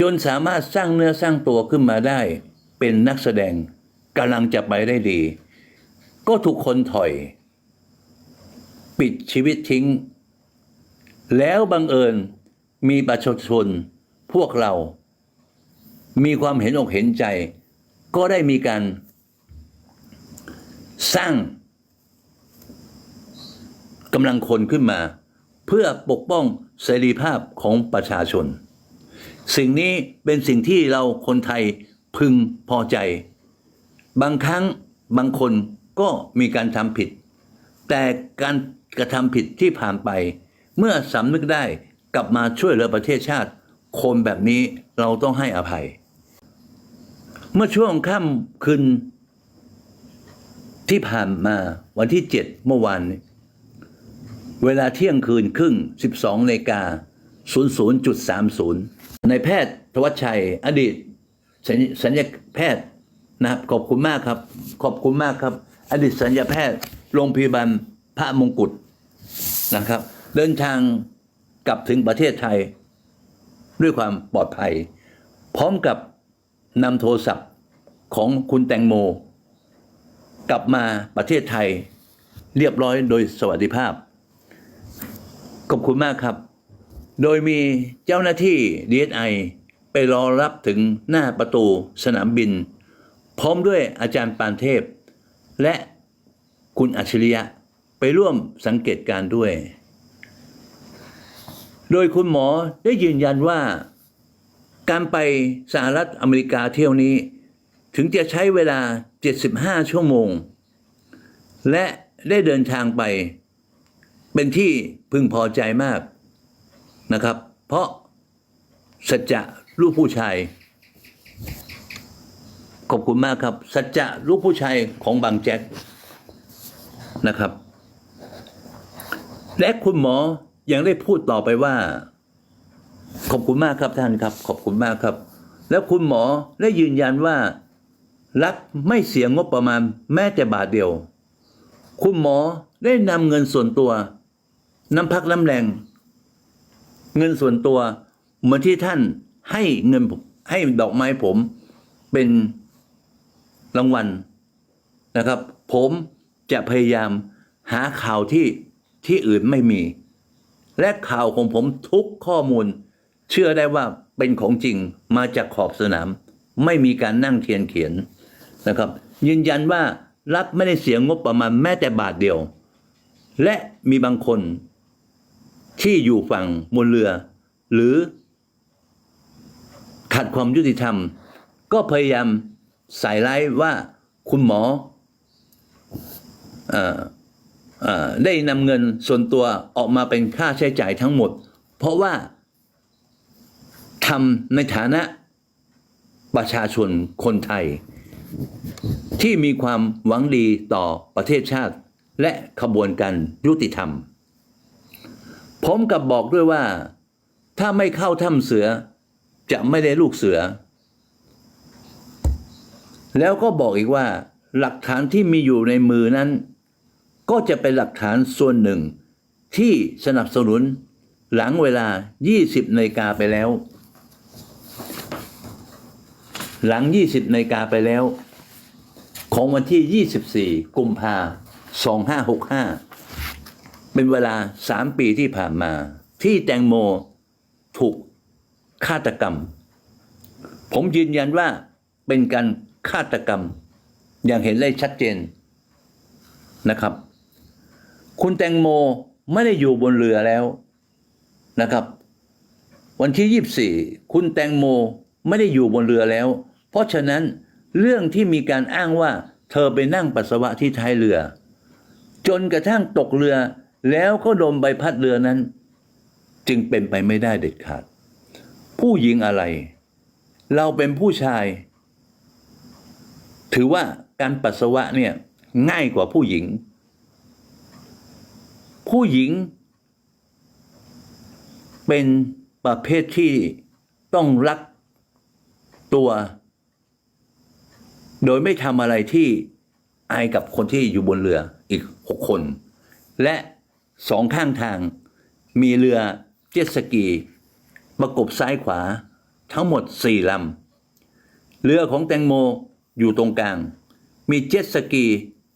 จนสามารถสร้างเนื้อสร้างตัวขึ้นมาได้ เป็นนักแสดงกำลังจะไปได้ดี ก็ถูกคนถอย ปิดชีวิตทิ้ง แล้วบังเอิญมีประชาชนพวกเรา มีความเห็นอกเห็นใจ ก็ได้มีการ สร้างกำลังคนขึ้นมา เพื่อปกป้องเสรีภาพของประชาชน สิ่งนี้เป็นสิ่งที่เราคนไทยพึงพอใจ บางครั้งบางคนก็มีการทำผิด แต่การกระทำผิดที่ผ่านไป เมื่อสำนึกได้กลับมาช่วยเหลือประเทศชาติ คนแบบนี้เราต้องให้อภัย เมื่อช่วงค่ำคืนที่ผ่านมาวันที่เจ็ดเมื่อวานเวลาเที่ยงคืนครึ่ง 12นาฬิกา00.30 ในแพทย์ทวัชชัย อดีตสัญสัญญาแพทย์นะครับขอบคุณมากครับ ขอบคุณมากครับ อดีตสัญญาแพทย์โรงพยาบาลพระมงกุฎนะครับ เดินทางกลับถึงประเทศไทย ด้วยความปลอดภัย พร้อมกับนำโทรศัพท์ของคุณแตงโม กลับมาประเทศไทย เรียบร้อยโดยสวัสดิภาพ ขอบคุณมากครับ โดยมีเจ้าหน้าที่ DSI ไปรอรับถึงหน้าประตูสนามบิน พร้อมด้วยอาจารย์ปานเทพ และคุณอัจฉริยะไปร่วมสังเกตการด้วย โดยคุณหมอได้ยืนยันว่า การไปสหรัฐอเมริกาเที่ยวนี้ ถึงจะใช้เวลา 75 ชั่วโมง และได้เดินทางไป เป็นที่พึงพอใจมาก นะครับ เพราะสัจจะลูกผู้ชาย ขอบคุณมากครับ สัจจะลูกผู้ชายของบางแจ็คนะครับ และคุณหมอยังได้พูดต่อไปว่า ขอบคุณมากครับท่านครับ ขอบคุณมากครับ แล้วคุณหมอได้ยืนยันว่า รัฐไม่เสียงบประมาณแม้แต่บาทเดียว คุณหมอได้นำเงินส่วนตัว น้ำพักน้ำแรง เงินส่วนตัวเหมือนที่ท่านให้เงินผมให้ดอกไม้ผมเป็นรางวัลนะครับ ผมจะพยายามหาข่าวที่ที่อื่นไม่มี และข่าวของผมทุกข้อมูล เชื่อได้ว่าเป็นของจริงมาจากขอบสนาม ไม่มีการนั่งเทียนเขียนนะครับ ยืนยันว่ารัฐไม่ได้เสียงบประมาณแม้แต่บาทเดียว และมีบางคน ที่อยู่ฝั่งบนเรือ หรือ ขัดความยุติธรรม ก็พยายามใส่ร้ายว่าคุณหมอออได้นำเงินส่วนตัวออกมาเป็นค่าใช้จ่ายทั้งหมด เพราะว่าทำในฐานะประชาชนคนไทย ที่มีความหวังดีต่อประเทศชาติ และขบวนการยุติธรรม ผมกับบอกด้วยว่า ถ้าไม่เข้าถ้ำเสือ จะไม่ได้ลูกเสือ แล้วก็บอกอีกว่า หลักฐานที่มีอยู่ในมือนั้น ก็จะเป็นหลักฐานส่วนหนึ่ง ที่สนับสนุนหลังเวลา 20นาฬิกาไปแล้ว หลัง 20นาฬิกาไปแล้ว ของวันที่ 24 กุมภา2565 เป็นเวลา3ปีที่ผ่านมา ที่แตงโมถูกฆาตกรรม ผมยืนยันว่าเป็นการฆาตกรรม อย่างเห็นได้ชัดเจนนะครับ คุณแตงโมไม่ได้อยู่บนเรือแล้วนะครับ วันที่24คุณแตงโมไม่ได้อยู่บนเรือแล้ว เพราะฉะนั้นเรื่องที่มีการอ้างว่า เธอไปนั่งปัสสาวะที่ท้ายเรือ จนกระทั่งตกเรือ แล้วก็ดมใบพัดเรือนั้น จึงเป็นไปไม่ได้เด็ดขาด ผู้หญิงอะไร เราเป็นผู้ชาย ถือว่าการปัสสาวะเนี่ยง่ายกว่าผู้หญิง ผู้หญิง เป็นประเภทที่ต้องรักตัว โดยไม่ทำอะไรที่อายกับคนที่อยู่บนเรืออีกหกคน และ สองข้างทาง มีเรือเจ็ตสกีประกบซ้ายขวาทั้งหมดสี่ลำ เรือของแตงโมอยู่ตรงกลาง มีเจ็ตสกี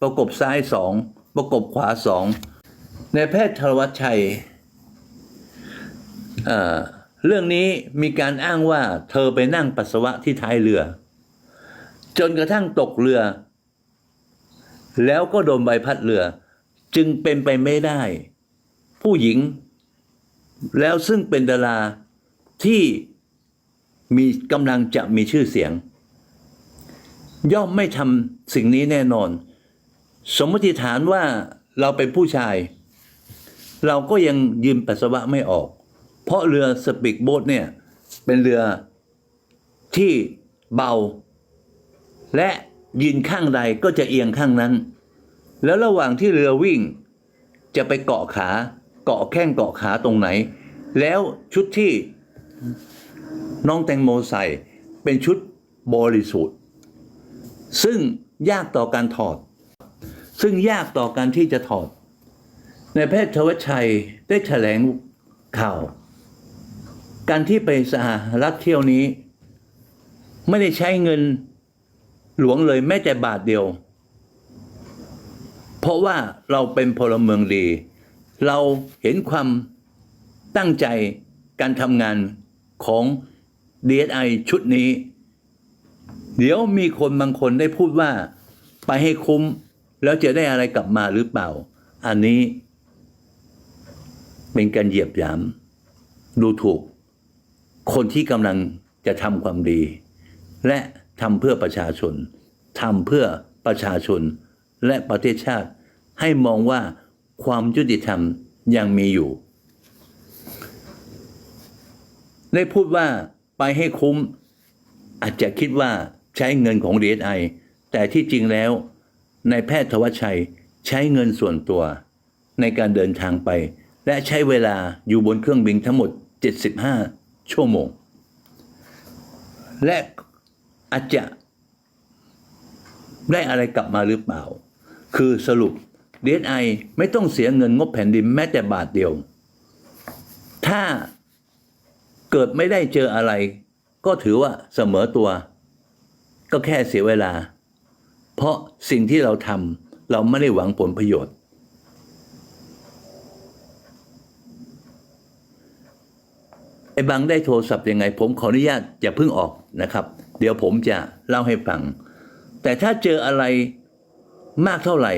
ประกบซ้ายสองประกบขวาสองในแพทย์ธวัชชัยเเรื่องนี้มีการอ้างว่าเธอไปนั่งปัสสาวะที่ท้ายเรือ จนกระทั่งตกเรือ แล้วก็โดนใบพัดเรือ จึงเป็นไปไม่ได้ ผู้หญิง แล้วซึ่งเป็นดาราที่มีกำลังจะมีชื่อเสียง ย่อมไม่ทำสิ่งนี้แน่นอน สมมติฐานว่าเราเป็นผู้ชาย เราก็ยังยืมปัสสาวะไม่ออก เพราะเรือสปีกโบ๊ทเนี่ย เป็นเรือที่เบา และยืนข้างใดก็จะเอียงข้างนั้น แล้วระหว่างที่เรือวิ่งจะไปเกาะขา เกาะแข้งเกาะขาตรงไหน แล้วชุดที่น้องแตงโมใส่เป็นชุดบริสุทธิ์ ซึ่งยากต่อการถอด ซึ่งยากต่อการที่จะถอด ในายแพทย์ทวชัยได้แถลงข่าว การที่ไปสหรัฐเที่ยวนี้ ไม่ได้ใช้เงินหลวงเลยแม้แต่บาทเดียว เพราะว่าเราเป็นพลเมืองดี เราเห็นความตั้งใจการทำงานของ DSI ชุดนี้ เดี๋ยวมีคนบางคนได้พูดว่าไปให้คุ้มแล้วจะได้อะไรกลับมาหรือเปล่า อันนี้ เป็นการเหยียบหยาม ดูถูก คนที่กำลังจะทำความดี และทำเพื่อประชาชนทำเพื่อประชาชนและประเทศชาติ ให้มองว่า ความยุติธรรมยังมีอยู่ ได้พูดว่าไปให้คุ้ม อาจจะคิดว่าใช้เงินของ DSI แต่ที่จริงแล้วนายแพทย์ทวชชัยใช้เงินส่วนตัว ในการเดินทางไป และใช้เวลาอยู่บนเครื่องบินทั้งหมด 75 ชั่วโมง และอาจจะได้อะไรกลับมาหรือเปล่า คือสรุป DSI ไม่ต้องเสียเงินงบแผ่นดินแม้แต่บาทเดียว ถ้าเกิดไม่ได้เจออะไร ก็ถือว่าเสมอตัว ก็แค่เสียเวลา เพราะสิ่งที่เราทำเราไม่ได้หวังผลประโยชน์ ไอ้บางได้โทรศัพท์ยังไง ผมขออนุญาตอย่าเพิ่งออกนะครับ เดี๋ยวผมจะเล่าให้ฟัง แต่ถ้าเจออะไรมากเท่าไหร่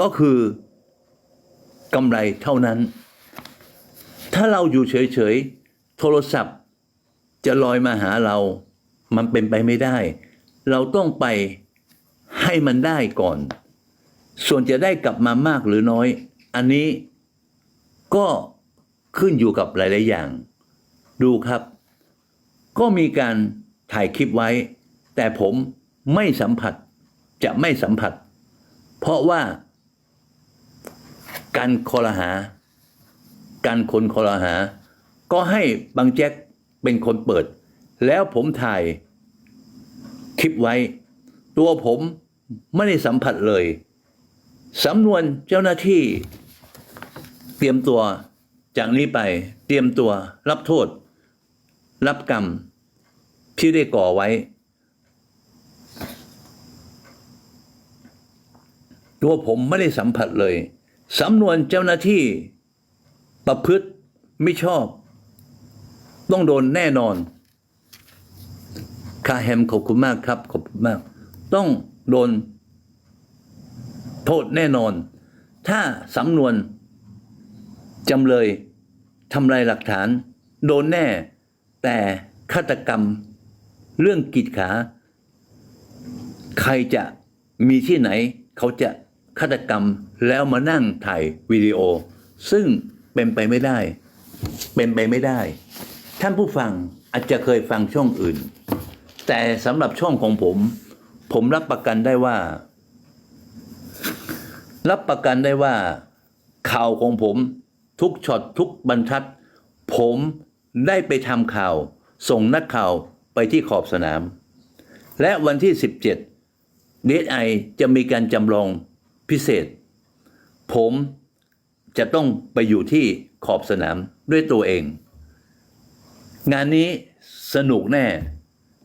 ก็คือกำไรเท่านั้น ถ้าเราอยู่เฉยๆ โทรศัพท์จะลอยมาหาเรา มันเป็นไปไม่ได้ เราต้องไปให้มันได้ก่อน ส่วนจะได้กลับมามากหรือน้อย อันนี้ก็ขึ้นอยู่กับหลาย ๆ อย่าง ดูครับ ก็มีการถ่ายคลิปไว้ แต่ผมไม่สัมผัสจะไม่สัมผัส เพราะว่า การคอรหา การคนคอรหา ก็ให้บางแจ็คเป็นคนเปิด แล้วผมถ่ายคลิปไว้ ตัวผมไม่ได้สัมผัสเลยสำนวนเจ้าหน้าที่เตรียมตัวจากนี้ไปเตรียมตัวรับโทษ รับกรรมที่ได้ก่อไว้ ตัวผมไม่ได้สัมผัสเลย สำนวนเจ้าหน้าที่ประพฤติไม่ชอบ ต้องโดนแน่นอนคาแฮมขอบคุณมากครับ ขอบคุณมาก ต้องโดนโทษแน่นอน ถ้าสำนวนจำเลยทำลายหลักฐาน โดนแน่ แต่ฆาตกรรม เรื่องกีดขา ใครจะมีที่ไหน เขาจะ ฆาตกรรมแล้วมานั่งถ่ายวิดีโอ ซึ่งเป็นไปไม่ได้ เป็นไปไม่ได้ ท่านผู้ฟังอาจจะเคยฟังช่องอื่น แต่สำหรับช่องของผม ผมรับประกันได้ว่า รับประกันได้ว่า ข่าวของผมทุกช็อตทุกบรรทัด ผมได้ไปทำข่าว ส่งนักข่าวไปที่ขอบสนาม และวันที่ 17 DSI จะมีการจำลอง พิเศษ ผมจะต้องไปอยู่ที่ขอบสนามด้วยตัวเอง งานนี้สนุกแน่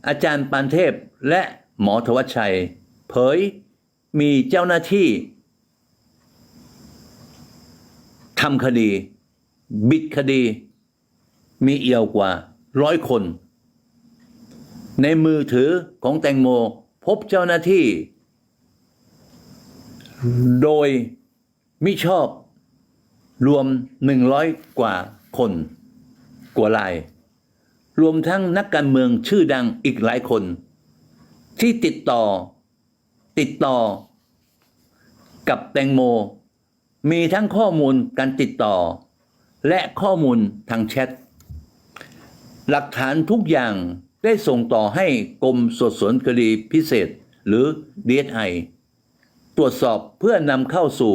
อาจารย์ปานเทพและหมอทวัชชัย เผยมีเจ้าหน้าที่ทำคดี บิดคดี มีเอี่ยวกว่าร้อยคน ในมือถือของแตงโมพบเจ้าหน้าที่ โดยมิชอบรวมหนึ่งร้อยกว่าคนกว่าลาย รวมทั้งนักการเมืองชื่อดังอีกหลายคน ที่ติดต่อติดต่อ กับแตงโม มีทั้งข้อมูลการติดต่อ และข้อมูลทางแชท หลักฐานทุกอย่างได้ส่งต่อให้กรมสอบสวนคดีพิเศษหรือ DSI ตรวจสอบเพื่อนำเข้าสู่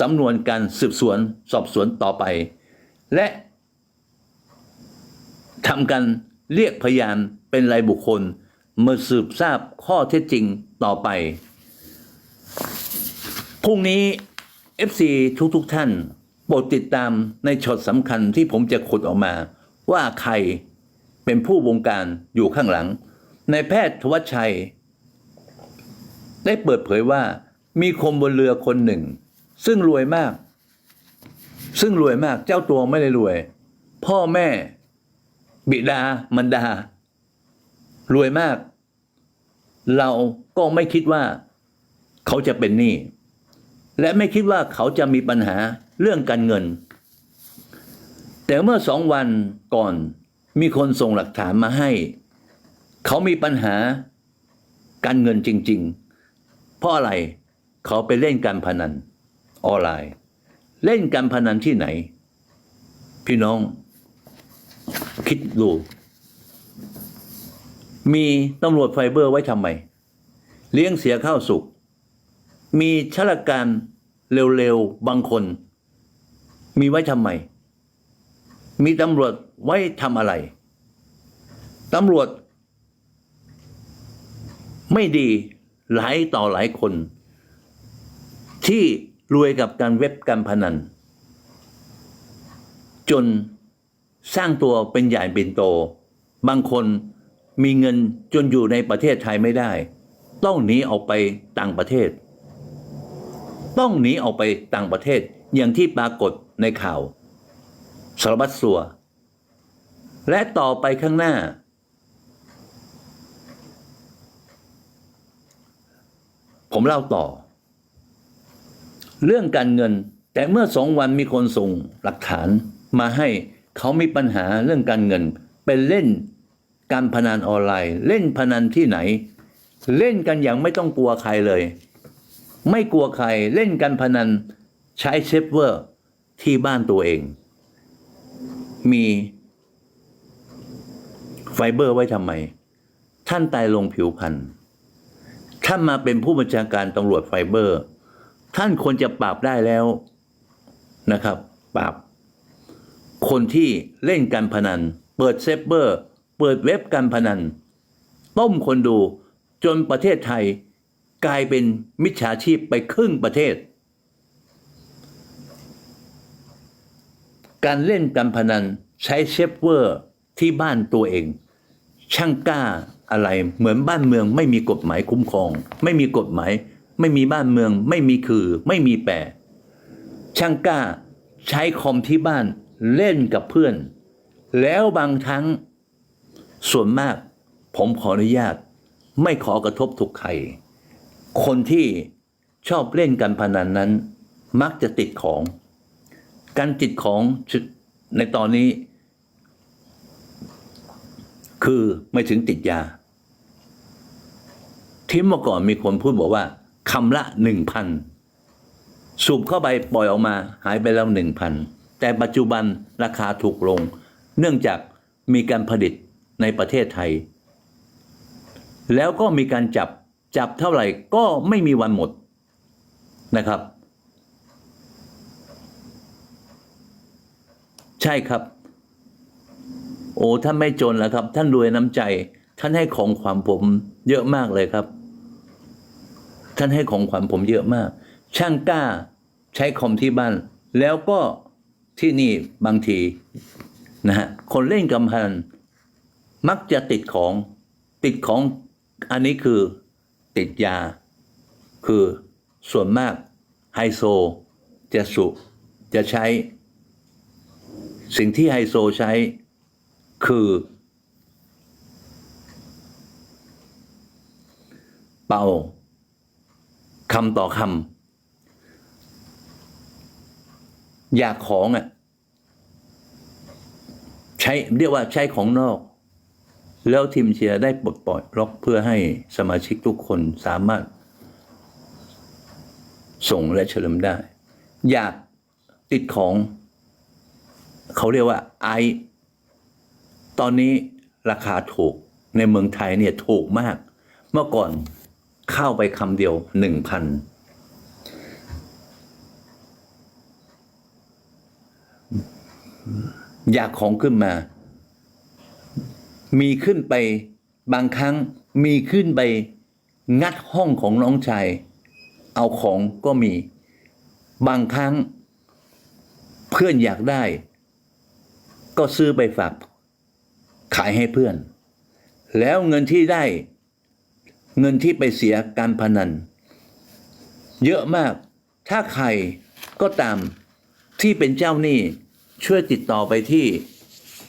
สำนวนการสืบสวนสอบสวนต่อไป และทำกันเรียกพยานเป็นรายบุคคลเมื่อสืบทราบข้อเท็จจริงต่อไป พรุ่งนี้ FC ทุกๆทท่าน โปรดติดตามในช็อตสำคัญที่ผมจะขุดออกมา ว่าใครเป็นผู้บงการอยู่ข้างหลัง ในแพทย์ทวัชชัย ได้เปิดเผยว่า มีคนบนเรือคนหนึ่ง ซึ่งรวยมาก ซึ่งรวยมากเจ้าตัวไม่ได้รวย พ่อแม่ บิดามันดา รวยมาก เราก็ไม่คิดว่า เขาจะเป็นหนี้และไม่คิดว่าเขาจะมีปัญหาเรื่องการเงิน แต่เมื่อสองวันก่อนมีคนส่งหลักฐานมาให้ เขามีปัญหาการเงินจริง ๆ เพราะอะไร เขาไปเล่นการพนันออนไลน์ เล่นการพนันที่ไหน พี่น้อง คิดดู มีตำรวจไฟเบอร์ไว้ทำไม เลี้ยงเสียข้าวสุก มีชลการเร็วๆ บางคน มีไว้ทำไม มีตำรวจไว้ทำอะไร ตำรวจ ไม่ดีหลายต่อหลายคน ที่รวยกับการเว็บการพนัน จนสร้างตัวเป็นใหญ่เป็นโต บางคนมีเงินจนอยู่ในประเทศไทยไม่ได้ ต้องหนีออกไปต่างประเทศ ต้องหนีออกไปต่างประเทศอย่างที่ปรากฏในข่าวสารวัตรสัว และต่อไปข้างหน้า ผมเล่าต่อ เรื่องการเงิน แต่เมื่อสองวันมีคนส่งหลักฐานมาให้เขามีปัญหาเรื่องการเงิน เป็นเล่นการพนันออนไลน์ เล่นพนันที่ไหน เล่นกันอย่างไม่ต้องกลัวใครเลย ไม่กลัวใครเล่นการพนันใช้เซฟเวอร์ที่บ้านตัวเอง มีไฟเบอร์ไว้ทำไม ท่านตายลงผิวพันธุ์ท่านมาเป็นผู้บัญชาการตำรวจไฟเบอร์ ท่านควรจะปราบได้แล้วนะครับปราบ คนที่เล่นการพนัน เปิดเซฟเบอร์ เปิดเว็บการพนัน ต้มคนดูจนประเทศไทยกลายเป็นมิจฉาชีพไปครึ่งประเทศ การเล่นการพนันใช้เซฟเวอร์ที่บ้านตัวเอง ช่างกล้าอะไรเหมือนบ้านเมืองไม่มีกฎหมายคุ้มครอง ไม่มีกฎหมาย ไม่มีบ้านเมือง ไม่มีคือ ไม่มีแปรช่างกล้าใช้คอมที่บ้านเล่นกับเพื่อน แล้วบางครั้ง ส่วนมาก ผมขออนุญาต ไม่ขอกระทบทุกใคร คนที่ชอบเล่นการพนันนั้น มักจะติดของ การติดของในตอนนี้ คือไม่ถึงติดยาที่เมื่อก่อนมีคนพูดบอกว่า คำละหนึ่งพันสูบเข้าไปปล่อยออกมาหายไปแล้วหนึ่งพันแต่ปัจจุบันราคาถูกลง เนื่องจากมีการผลิตในประเทศไทย แล้วก็มีการจับจับเท่าไหร่ก็ไม่มีวันหมดนะครับ ใช่ครับ โอ้ท่านไม่จนแล้วครับ ท่านรวยน้ำใจ ท่านให้ของขวัญผมเยอะมากเลยครับ ท่านให้ของขวัญผมเยอะมาก ช่างกล้าใช้คอมที่บ้าน แล้วก็ที่นี่บางทีนะฮะคนเล่นกำพันมักจะติดของติดของอันนี้คือติดยา คือส่วนมากไฮโซจะสุจะใช้ สิ่งที่ไฮโซใช้คือ เป่า คำต่อคำอยากของอะใช้เรียกว่าใช้ของนอก แล้วทีมเชียร์ได้ปลดปล่อยล็อกเพื่อให้สมาชิกทุกคนสามารถ ส่งและเฉลิมได้ อยากติดของ เขาเรียกว่าไอตอนนี้ราคาถูกในเมืองไทยเนี่ยถูกมาก เมื่อก่อน เข้าไปคำเดียวหนึ่งพันอยากของขึ้นมา มีขึ้นไปบางครั้งมีขึ้นไปงัดห้องของน้องชาย เอาของก็มี บางครั้ง เพื่อนอยากได้ ก็ซื้อไปฝากขายให้เพื่อน แล้วเงินที่ได้ เงินที่ไปเสียการพนัน เยอะมาก ถ้าใครก็ตามที่เป็นเจ้าหนี้ช่วยติดต่อไปที่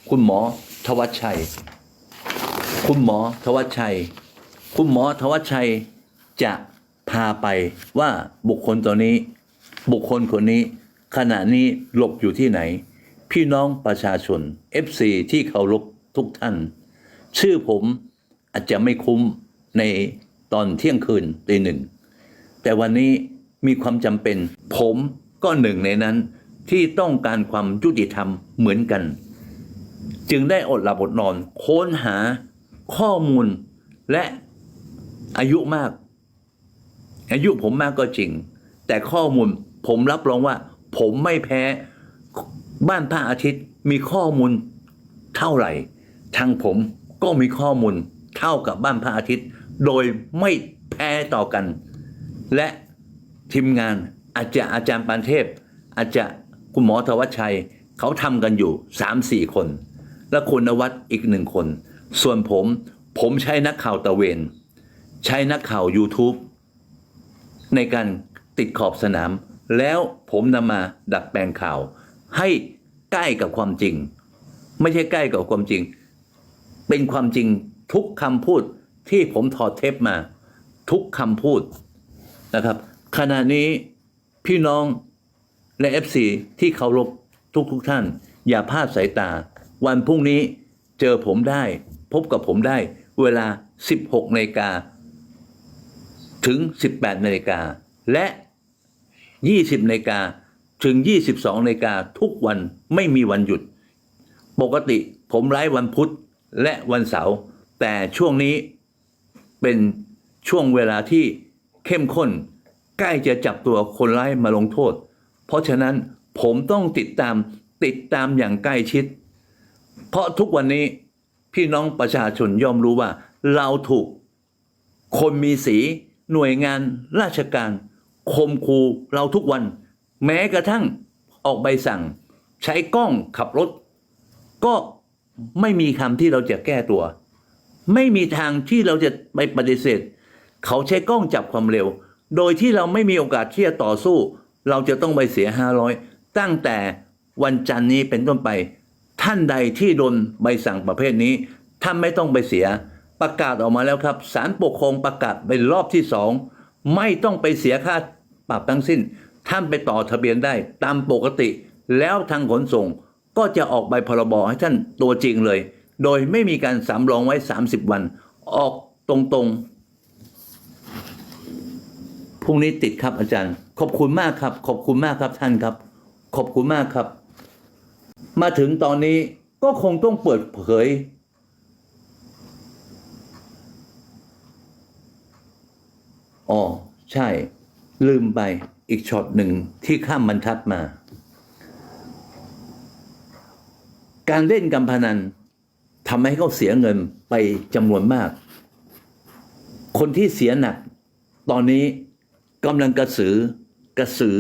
คุณหมอทวัชชัย คุณหมอทวัชชัย คุณหมอทวัชชัยจะพาไปว่าบุคคลตัวนี้ บุคคลคนนี้ ขณะนี้หลบอยู่ที่ไหน พี่น้องประชาชน FC ที่เคารพทุกท่าน ชื่อผมอาจจะไม่คุ้ม ในตอนเที่ยงคืนตีหนึ่ง แต่วันนี้มีความจำเป็น ผมก็หนึ่งในนั้นที่ต้องการความยุติธรรมเหมือนกัน จึงได้อดหลับอดนอน ค้นหาข้อมูลและอายุมาก อายุผมมากก็จริง แต่ข้อมูลผมรับรองว่า ผมไม่แพ้บ้านพระอาทิตย์มีข้อมูลเท่าไหร่ ทางผมก็มีข้อมูลเท่ากับบ้านพระอาทิตย์ โดยไม่แพ้ต่อกัน และทีมงานอาจจะอาจารย์ปานเทพ อาจจะคุณหมอธวัชชัย เขาทำกันอยู่สามสี่คน และคุณนวัดอีกหนึ่งคน ส่วนผมผมใช้นักข่าวตะเวน ใช้นักข่าว YouTube ในการติดขอบสนาม แล้วผมนำมาดัดแปลงข่าว ให้ใกล้กับความจริง ไม่ใช่ใกล้กับความจริง เป็นความจริงทุกคำพูด ที่ผมถอดเทปมา ทุกคำพูดนะครับ ขณะนี้พี่น้องและ FC ที่เคารพทุกทุกท่าน อย่าพลาดสายตา วันพรุ่งนี้เจอผมได้ พบกับผมได้เวลา 16นาฬิกาถึง 18นาฬิกาและ 20นาฬิกาถึง 22นาฬิกาทุกวันไม่มีวันหยุด ปกติผมไลฟ์วันพุธและวันเสาร์แต่ช่วงนี้ เป็นช่วงเวลาที่เข้มข้น ใกล้จะจับตัวคนร้ายมาลงโทษ เพราะฉะนั้นผมต้องติดตามติดตามอย่างใกล้ชิด เพราะทุกวันนี้พี่น้องประชาชนย่อมรู้ว่า เราถูก คนมีสีหน่วยงานราชการคมคูเราทุกวัน แม้กระทั่งออกใบสั่ง ใช้กล้องขับรถ ก็ไม่มีคำที่เราจะแก้ตัว ไม่มีทางที่เราจะไปปฏิเสธ เขาใช้กล้องจับความเร็ว โดยที่เราไม่มีโอกาสที่จะต่อสู้ เราจะต้องไปเสียห้าร้อยตั้งแต่วันจันทร์นี้เป็นต้นไป ท่านใดที่โดนใบสั่งประเภทนี้ ท่านไม่ต้องไปเสีย ประกาศออกมาแล้วครับศาลปกครองประกาศเป็นรอบที่สองไม่ต้องไปเสียค่าปรับทั้งสิ้น ท่านไปต่อทะเบียนได้ตามปกติ แล้วทางขนส่งก็จะออกใบพรบให้ท่านตัวจริงเลย โดยไม่มีการสำรองไว้ 30 วัน ออกตรงๆพรุ่งนี้ติดครับอาจารย์ ขอบคุณมากครับ ขอบคุณมากครับท่านครับ ขอบคุณมากครับ มาถึงตอนนี้ก็คงต้องเปิดเผย อ๋อ ใช่ ลืมไปอีกช็อตหนึ่งที่ข้ามบรรทัดมา การเล่นการพนัน ทำให้เขาเสียเงินไปจำนวนมาก คนที่เสียหนัก ตอนนี้กำลังกระสือกระสือ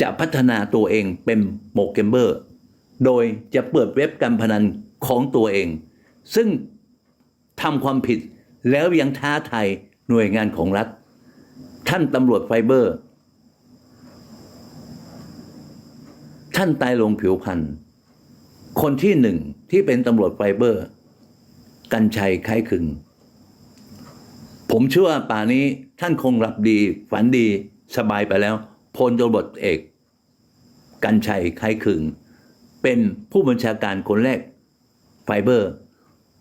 จะพัฒนาตัวเองเป็นโมเกมเบอร์ โดยจะเปิดเว็บการพนันของตัวเอง ซึ่งทำความผิดแล้วยังท้าทายหน่วยงานของรัฐ ท่านตำรวจไฟเบอร์ ท่านตายลงผิวพันธ์ คนที่หนึ่งที่เป็นตำรวจไฟเบอร์ กันชัยคล้ายคึง ผมเชื่อว่าป่านี้ท่านคงหลับดี ฝันดีสบายไปแล้วพลตำรวจเอก กันชัยคล้ายคึง เป็นผู้บัญชาการคนแรกไฟเบอร์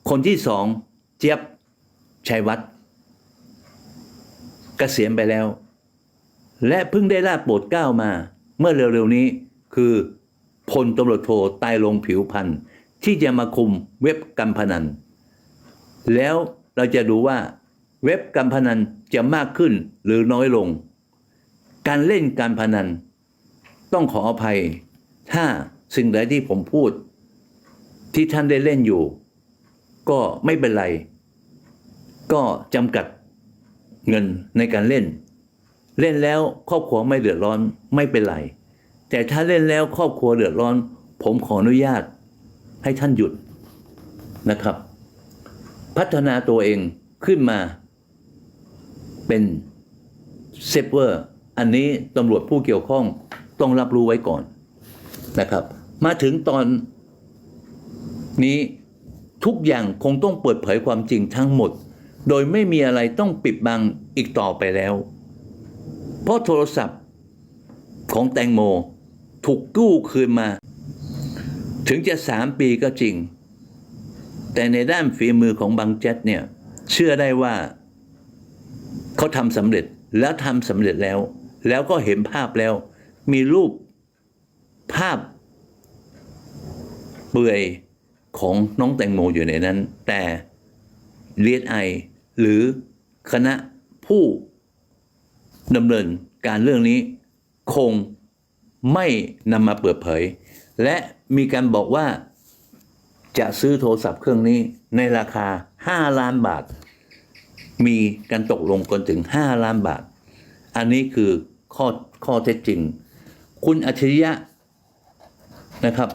คนที่สองเจี๊ยบชัยวัฒน์เกษียณไปแล้ว และเพิ่งได้ลาบโปรดเก้ามา เมื่อเร็วๆนี้คือ พลตำรวจโทตายลงผิวพันธ์ที่จะมาคุมเว็บการพนัน แล้วเราจะดูว่าเว็บการพนันจะมากขึ้นหรือน้อยลง การเล่นการพนัน ต้องขออภัย ถ้าสิ่งใดที่ผมพูด ที่ท่านได้เล่นอยู่ ก็ไม่เป็นไร ก็จำกัดเงินในการเล่น เล่นแล้วครอบครัวไม่เดือดร้อนไม่เป็นไร แต่ถ้าเล่นแล้วครอบครัวเดือดร้อน ผมขออนุญาตให้ท่านหยุดนะครับ พัฒนาตัวเองขึ้นมาเป็นเซฟเวอร์อันนี้ตำรวจผู้เกี่ยวข้องต้องรับรู้ไว้ก่อนนะครับ มาถึงตอนนี้ทุกอย่างคงต้องเปิดเผยความจริงทั้งหมด โดยไม่มีอะไรต้องปิดบังอีกต่อไปแล้ว เพราะโทรศัพท์ของแตงโม ถูกกู้คืนมา ถึงจะสามปีก็จริง แต่ในด้านฝีมือของบางแจ็ตเนี่ย เชื่อได้ว่า เขาทำสำเร็จแล้วทำสำเร็จแล้ว แล้วก็เห็นภาพแล้ว มีรูปภาพ เปลือยของน้องแตงโมอยู่ในนั้น แต่เลียดไอหรือคณะผู้ดำเนินการเรื่องนี้คง ไม่นำมาเปิดเผย และมีการบอกว่าจะซื้อโทรศัพท์เครื่องนี้ในราคา 5 ล้านบาท มีการตกลงกันถึง 5 ล้านบาท อันนี้คือข้อข้อเท็จจริง คุณอัจฉริยะนะครับ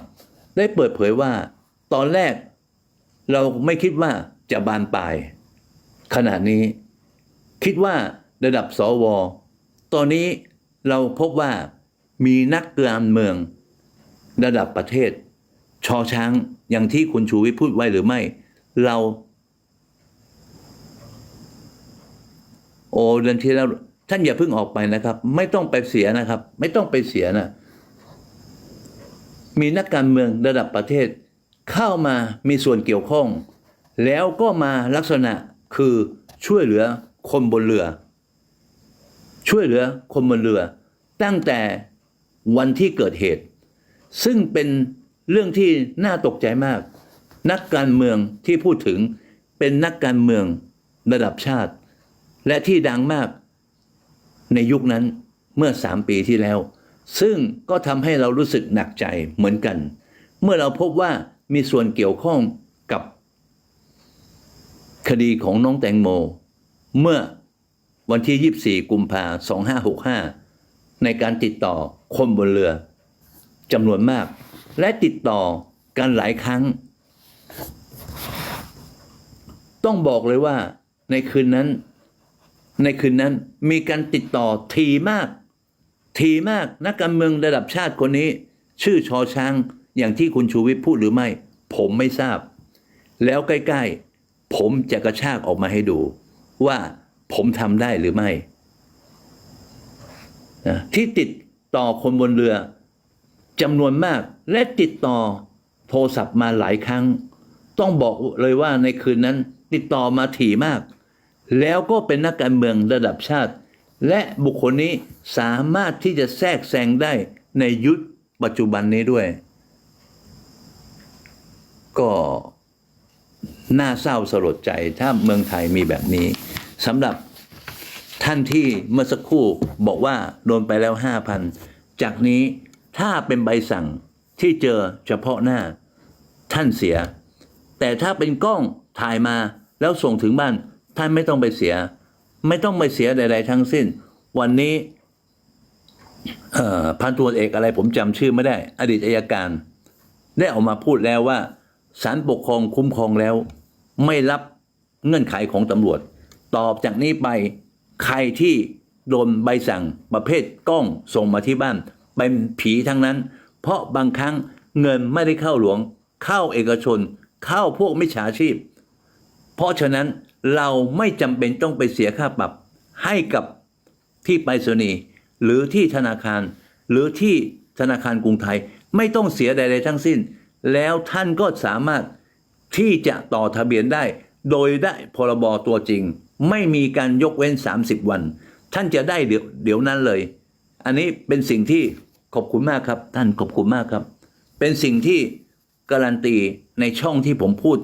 ได้เปิดเผยว่าตอนแรกเราไม่คิดว่าจะบานปลายขณะนี้ คิดว่าระดับสว ตอนนี้เราพบว่า มีนักการเมืองระดับประเทศ ชอช้างอย่างที่คุณชูวิทย์พูดไว้หรือไม่ เราโอ้เดือนที่แล้วท่านอย่าเพิ่งออกไปนะครับ ไม่ต้องไปเสียนะครับ ไม่ต้องไปเสียนะ มีนักการเมืองระดับประเทศ เข้ามามีส่วนเกี่ยวข้อง แล้วก็มาลักษณะคือช่วยเหลือคนบนเรือ ช่วยเหลือคนบนเรือ ตั้งแต่ วันที่เกิดเหตุ ซึ่งเป็นเรื่องที่น่าตกใจมาก นักการเมืองที่พูดถึงเป็นนักการเมืองระดับชาติ และที่ดังมากในยุคนั้นเมื่อสามปีที่แล้ว ซึ่งก็ทำให้เรารู้สึกหนักใจเหมือนกัน เมื่อเราพบว่ามีส่วนเกี่ยวข้องกับ คดีของน้องแตงโม เมื่อวันที่ 24 กุมภา2565 ในการติดต่อคนบนเรือจำนวนมาก และติดต่อกันหลายครั้ง ต้องบอกเลยว่าในคืนนั้น ในคืนนั้นมีการติดต่อทีมาก ทีมากนักการเมืองระดับชาติคนนี้ ชื่อชอช้าง อย่างที่คุณชูวิทย์พูดหรือไม่ ผมไม่ทราบ แล้วใกล้ ๆ ผมจะกระชากออกมาให้ดู ว่าผมทำได้หรือไม่ นะที่ติดต่อคนบนเรือจำนวนมาก และติดต่อโทรศัพท์มาหลายครั้ง ต้องบอกเลยว่าในคืนนั้นติดต่อมาถี่มาก แล้วก็เป็นนักการเมืองระดับชาติ และบุคคลนี้สามารถที่จะแทรกแซงได้ในยุคปัจจุบันนี้ด้วย ก็น่าเศร้าสลดใจถ้าเมืองไทยมีแบบนี้สำหรับ ท่านที่เมื่อสักครู่บอกว่าโดนไปแล้วห้าพันจากนี้ถ้าเป็นใบสั่งที่เจอเฉพาะหน้าท่านเสีย แต่ถ้าเป็นกล้องถ่ายมาแล้วส่งถึงบ้าน ท่านไม่ต้องไปเสีย ไม่ต้องไปเสียใด ๆ ทั้งสิ้น วันนี้พันตรวจเอกอะไรผมจำชื่อไม่ได้ อดีตอายการ ได้ออกมาพูดแล้วว่าศาลปกครองคุ้มครองแล้ว ไม่รับเงื่อนไขของตำรวจ ตอบจากนี้ไป ใครที่โดนใบสั่งประเภทกล้องส่งมาที่บ้าน เป็นผีทั้งนั้น เพราะบางครั้งเงินไม่ได้เข้าหลวง เข้าเอกชน เข้าพวกมิจฉาชีพ เพราะฉะนั้นเราไม่จำเป็นต้องไปเสียค่าปรับ ให้กับที่ไปรษณีย์หรือที่ธนาคาร หรือที่ธนาคารกรุงไทยไม่ต้องเสียใด ๆ ทั้งสิ้น แล้วท่านก็สามารถที่จะต่อทะเบียนได้ โดยได้พรบตัวจริง ไม่มีการยกเว้น 30 วัน ท่านจะได้เดี๋ยวเดี๋ยวนั้นเลย อันนี้เป็นสิ่งที่ขอบคุณมากครับ ท่านขอบคุณมากครับ เป็นสิ่งที่การันตีในช่องที่ผมพูด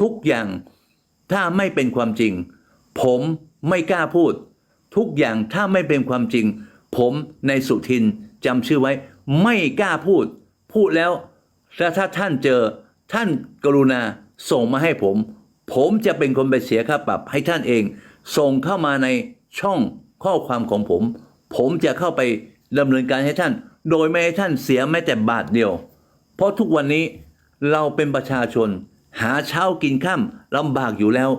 ทุกอย่างถ้าไม่เป็นความจริง ผมไม่กล้าพูด ทุกอย่างถ้าไม่เป็นความจริง ผมในสุทินจำชื่อไว้ ไม่กล้าพูด พูดแล้วแล้วถ้าท่านเจอท่านกรุณาส่งมาให้ผม ผมจะเป็นคนไปเสียค่าปรับให้ท่านเอง ส่งเข้ามาในช่องข้อความของผม ผมจะเข้าไปดำเนินการให้ท่าน โดยไม่ให้ท่านเสียแม้แต่บาทเดียว เพราะทุกวันนี้เราเป็นประชาชน หาเช้ากินข้ามลำบากอยู่แล้ว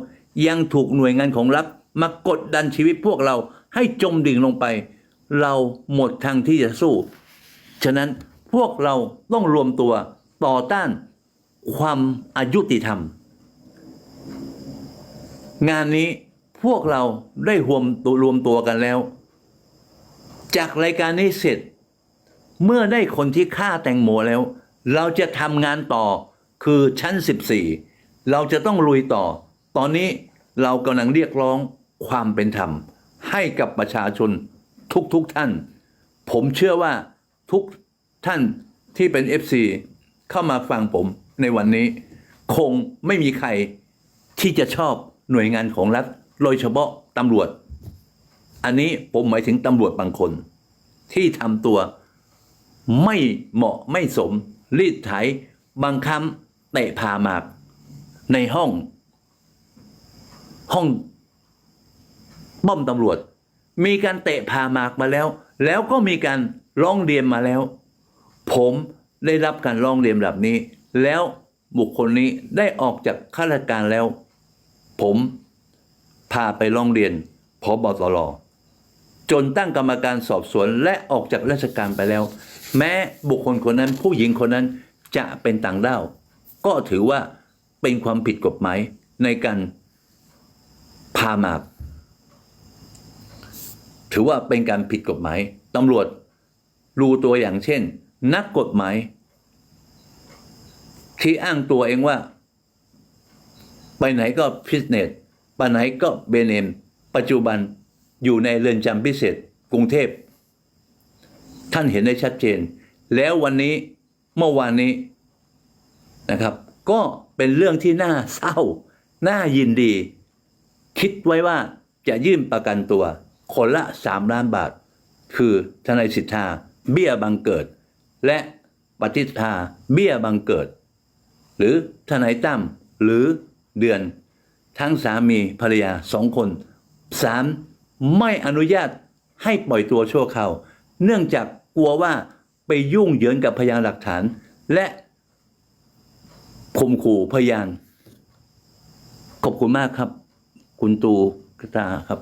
ยังถูกหน่วยงานของรัฐมากดดันชีวิตพวกเราให้จมดิ่งลงไป เราหมดทางที่จะสู้ ฉะนั้นพวกเราต้องรวมตัวต่อต้านความอายุติธรรม งานนี้พวกเราได้รวมตัวรวมตัวกันแล้ว จากรายการนี้เสร็จ เมื่อได้คนที่ฆ่าแตงโมแล้ว เราจะทำงานต่อคือชั้น 14 เราจะต้องลุยต่อ ตอนนี้เรากำลังเรียกร้องความเป็นธรรม ให้กับประชาชนทุกๆทท่าน ผมเชื่อว่าทุกท่านที่เป็น FC เข้ามาฟังผมในวันนี้ คงไม่มีใครที่จะชอบ หน่วยงานของรัฐโดยเฉพาะตำรวจ อันนี้ผมหมายถึงตำรวจบางคน ที่ทำตัวไม่เหมาะไม่สม รีดไถบางคำเตะพาหมากในห้อง ห้องบ้อมตำรวจ มีการเตะพาหมากมาแล้ว แล้วก็มีการร้องเรียนมาแล้ว ผมได้รับการร้องเรียนแบบนี้ แล้วบุคคลนี้ได้ออกจากข้าราชการแล้ว ผมพาไปร้องเรียนพบตรจนตั้งกรรมการสอบสวนและออกจากราชการไปแล้ว แม้บุคคลคนนั้นผู้หญิงคนนั้นจะเป็นต่างด้าวก็ถือว่าเป็นความผิดกฎหมายในการพามา ถือว่าเป็นการผิดกฎหมายตำรวจรู้ตัวอย่างเช่น นักกฎหมาย ที่อ้างตัวเองว่า ไปไหนก็ฟิตเนสไปไหนก็เบนเอมปัจจุบันอยู่ในเรือนจำพิเศษกรุงเทพ ท่านเห็นได้ชัดเจน แล้ววันนี้เมื่อวานนี้นะครับ ก็เป็นเรื่องที่น่าเศร้า น่ายินดี คิดไว้ว่าจะยื่นประกันตัว คนละสามล้านบาท คือทนายสิทธา เบี้ยบังเกิด และปฏิทาเบี้ยบังเกิด หรือทนายตั้มหรือ เดือน ทั้งสามีภรรยาสองคนศาลไม่อนุญาตให้ปล่อยตัวชั่วคราวเนื่องจากกลัวว่าไปยุ่งเหยิงกับพยานหลักฐาน และข่มขู่พยาน ขอบคุณมากครับ คุณตูกตาครับ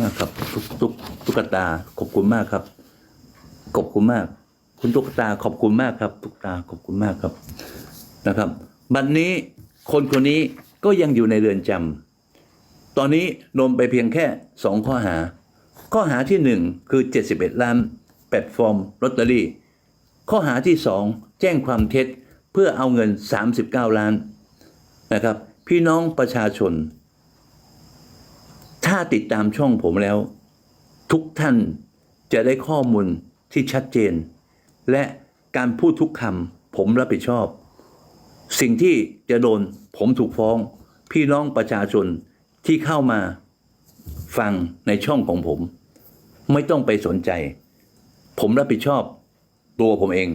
มากครับทุกทุกตุ๊กตา ขอบคุณมากครับ ขอบคุณมาก คุณตุ๊กตา ขอบคุณมากครับ ตุ๊กตาขอบคุณมากครับนะครับ บัดนนี้คนคนนี้ ก็ยังอยู่ในเรือนจำตอนนี้โดนไปเพียงแค่สองข้อหา ข้อหาที่หนึ่งคือ 71 ล้านแพลตฟอร์มลอตเตอรี่ ข้อหาที่สองแจ้งความเท็จเพื่อเอาเงิน 39 ล้านนะครับ พี่น้องประชาชน ถ้าติดตามช่องผมแล้ว ทุกท่านจะได้ข้อมูลที่ชัดเจน และการพูดทุกคำผมรับผิดชอบ สิ่งที่จะโดน ผมถูกฟ้อง พี่น้องประชาชนที่เข้ามาฟังในช่องของผม ไม่ต้องไปสนใจ ผมรับผิดชอบตัวผมเอง